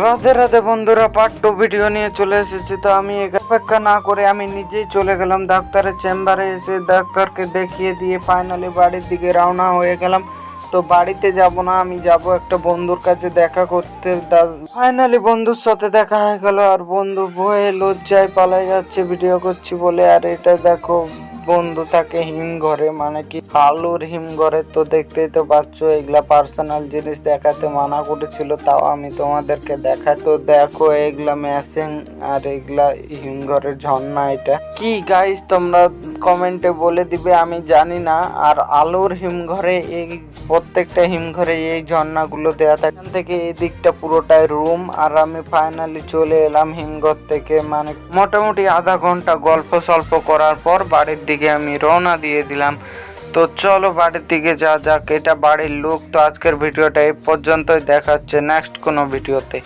রাধে রাধে বন্ধুরা part two video নিয়ে চলে এসেছি। তো আমি অপেক্ষা না করে আমি নিজেই চলে গেলাম ডাক্তারের চেম্বারে এসে ডাক্তারকে দেখিয়ে দিয়ে ফাইনালি বাড়ির দিকে রওনা হয়ে গেলাম। তো বাড়িতে যাব না, আমি যাব একটা বন্ধুর কাছে দেখা করতে। ফাইনালি বন্ধুর সাথে দেখা হয়ে গেল, আর বন্ধু ভয়ে লজ্জায় পালাই যাচ্ছে ভিডিও করছি বলে। আর এটা দেখো বন্ধু থাকে হিমঘরে মানে কি আলুর হিমঘরে তো দেখতেই তো পাচ্ছ, এগুলা পার্সোনাল জিনিস দেখাতে মানা করেছিল, তাও আমি তোমাদেরকে দেখা তো দেখো, এগুলা মেশিন আর এগুলা হিমঘরের ঝর্ণা এটা। কি গাইস তোমরা কমেন্টে বলে দিবে, আমি জানি না। আর আলুর হিমঘরে এই প্রত্যেকটা হিমঘরে এই ঝর্ণাগুলো দেওয়া থাকে। এখান থেকে এই দিকটা পুরোটাই রুম আর আমি ফাইনালি চলে এলাম হিমঘর থেকে। মানে মোটামুটি আধা ঘণ্টা গল্প সল্প করার পর বাড়ির দিকে আমি রওনা দিয়ে দিলাম। তো চলো বাড়ির দিকে যা যাক, এটা বাড়ির লোক। তো আজকের ভিডিওটা এই পর্যন্তই। দেখাচ্ছে নেক্সট কোনো ভিডিওতে।